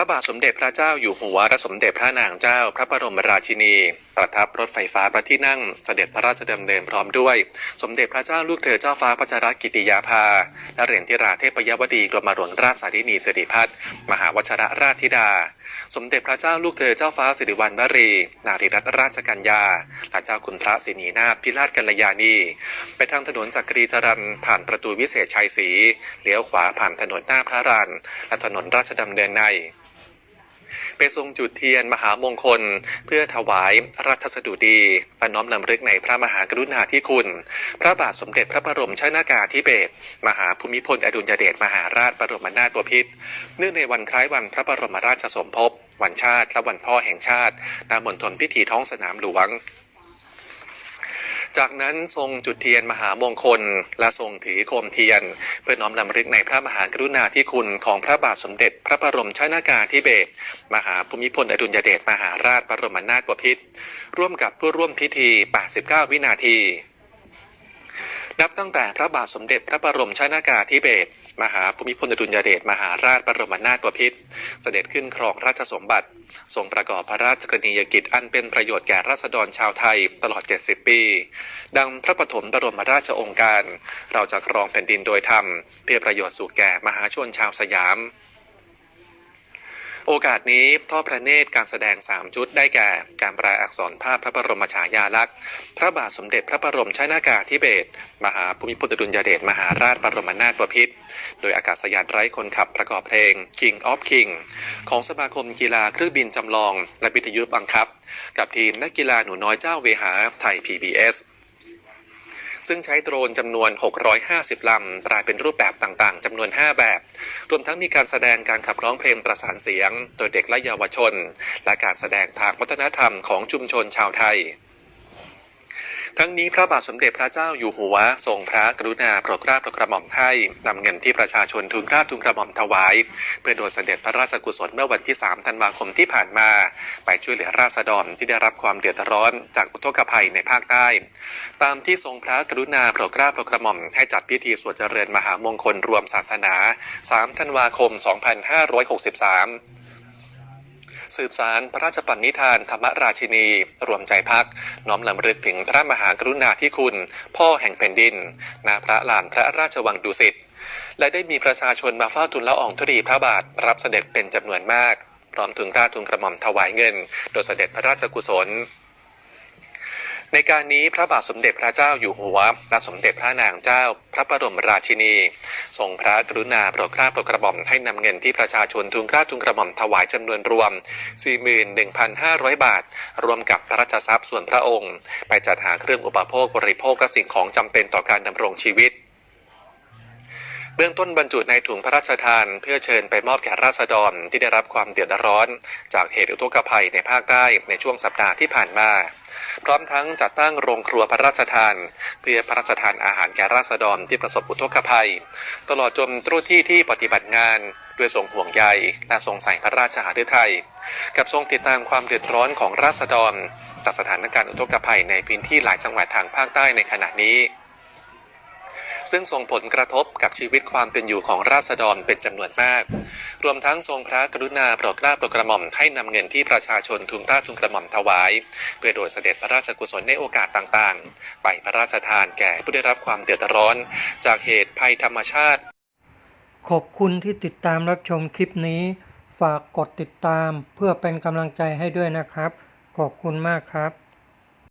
ระบาทสมเด็จพระเจ้าอยู่หัวและสมเด็จพระนางเจ้าพระบรมราชินี ประทับรถไฟฟ้าพระที่นั่งเสด็จพระราชดำเนินพร้อมด้วย สมเด็จพระเจ้าลูกเธอเจ้าฟ้าพัชรกิติยาภาและเหรียญธิราเทพยวดีกรมหลวงราชสารินีสิริพัฒน์มหาวชรราชธิดา สมเด็จพระเจ้าลูกเธอเจ้าฟ้าสิริวัณวรี นารีรัตนราชกัญญาและเจ้าคุณพระสินีนาถพิราชกัลยาณีไปทางถนนจักรีจรันผ่านประตูวิเศษชัยศรีเลี้ยวขวาผ่านถนนหน้าพระรานและถนนราชดำเนินใน ไปทรงจุดเทียนมหามงคล เพื่อถวายรัชสดุดีและน้อมนำลึกในพระมหากรุณาธิคุณ พระบาทสมเด็จพระบรมชนากาธิเบศรมหาภูมิพลอดุลยเดชมหาราชบรมนาถบพิตรเนื่องในวันคล้ายวันพระบรมราชสมภพวันชาติและวันพ่อแห่งชาติณมณฑลพิธีท้องสนามหลวง จากนั้นทรงจุดเทียนมหามงคล และทรงถือโคมเทียน เพื่อน้อมลำลึกในพระมหากรุณาธิคุณของพระบาทสมเด็จ พระบรมชนากาธิเบศรมหาภูมิพลอดุลยเดชมหาราชบรมนาถบพิตรร่วมกับผู้ร่วมพิธี 89 วินาที นับตั้งแต่พระบาทสมเด็จพระบรมชนากาธิเบศรมหาภูมิพลอดุลยเดชมหาราชบรมนาถบพิตรเสด็จขึ้นครองราชสมบัติ ทรงประกอบพระราชกรณียกิจอันเป็นประโยชน์แก่ราษฎรชาวไทยตลอด 70 ปี ดังพระปฐมบรมราชองค์การ เราจะครองแผ่นดินโดยธรรมเพื่อประโยชน์สู่แก่มหาชนชาวสยาม โอกาสนี้ทอดพระเนตรการแสดง 3 ชุดได้แก่ การแปลอักษรภาพพระบรมฉายาลักษณ์ พระบาทสมเด็จพระบรมชนากาธิเบศรมหาภูมิพลอดุลยเดชมหาราชบรมนาถบพิตรโดยอากาศยานไร้คนขับประกอบเพลง King of King ของสมาคมกีฬาเครื่องบินจำลอง และวิทยุบังคับ กับทีมนักกีฬาหนูน้อยเจ้าเวหาไทย PBS ซึ่งใช้โดรนจำนวน 650 ลำแปลเป็นรูปแบบต่างๆจำนวน 5 แบบ รวมทั้งมีการแสดงการขับร้องเพลงประสานเสียง โดยเด็กและเยาวชน และการแสดงทางวัฒนธรรมของชุมชนชาวไทย ทั้งนี้พระบาทสมเด็จพระเจ้าอยู่หัวทรงพระกรุณาโปรดเกล้าโปรดกระหม่อมให้นำเงินที่ประชาชนทุนกล้าทุนกระหม่อมถวาย เพื่อโดยเสด็จพระราชกุศลเมื่อวันที่ 3 ธันวาคมที่ผ่านมา ไปช่วยเหลือราษฎรที่ได้รับความเดือดร้อนจากอุทกภัยในภาคใต้ ตามที่ทรงพระกรุณาโปรดเกล้าโปรดกระหม่อมให้จัดพิธีสวดเจริญมหามงคลรวมศาสนา 3 ธันวาคม 2563 สืบสารพระราชปณิธานธรรมราชินี รวมใจพัก น้อมลำลึกถึงพระมหากรุณาธิคุณ พ่อแห่งแผ่นดินณพระลานพระราชวังดุสิตและได้มีประชาชนมาเฝ้าทูลละอองธุลีพระบาทรับเสด็จเป็นจำนวนมาก พร้อมถึงราชทุนกระหม่อมถวายเงิน โดยเสด็จพระราชกุศล ในการนี้พระบาทสมเด็จพระเจ้าอยู่หัวและสมเด็จพระนางเจ้าพระบรมราชินี ทรงพระกรุณาโปรดเกล้าโปรดกระหม่อมให้นำเงินที่ประชาชนทุนเกล้าทุนกระหม่อมถวายจำนวนรวม 41,500 บาท รวมกับพระราชทรัพย์ส่วนพระองค์ ไปจัดหาเครื่องอุปโภคบริโภคและสิ่งของจำเป็นต่อการดำรงชีวิต เบื้องต้นบรรจุในถุงพระราชทาน เพื่อเชิญไปมอบแก่ราษฎรที่ได้รับความเดือดร้อน จากเหตุอุทกภัยในภาคใต้ในช่วงสัปดาห์ที่ผ่านมาพร้อมทั้งจัดตั้งโรงครัวพระราชทาน เพื่อพระราชทานอาหารแก่ราษฎรที่ประสบอุทกภัย ตลอดจนเจ้าหน้าที่ที่ปฏิบัติงานด้วยทรงห่วงใยและทรงใส่พระราชหฤทัยกับทรงติดตามความเดือดร้อนของราษฎรจากสถานการณ์อุทกภัยในพื้นที่หลายจังหวัดทางภาคใต้ในขณะนี้ ซึ่งส่งผลกระทบกับชีวิตความเป็นอยู่ของราษฎรเป็นจำนวนมาก รวมทั้งทรงพระกรุณาโปรดเกล้าโปรดกระหม่อมให้นำเงินที่ประชาชนทุนกล้าทุนกระหม่อมถวาย เพื่อโดยเสด็จพระราชกุศลในโอกาสต่างๆ ไปพระราชทานแก่ผู้ได้รับความเดือดร้อน จากเหตุภัยธรรมชาติ ขอบคุณที่ติดตามรับชมคลิปนี้ ฝากกดติดตามเพื่อเป็นกำลังใจให้ด้วยนะครับ ขอบคุณมากครับ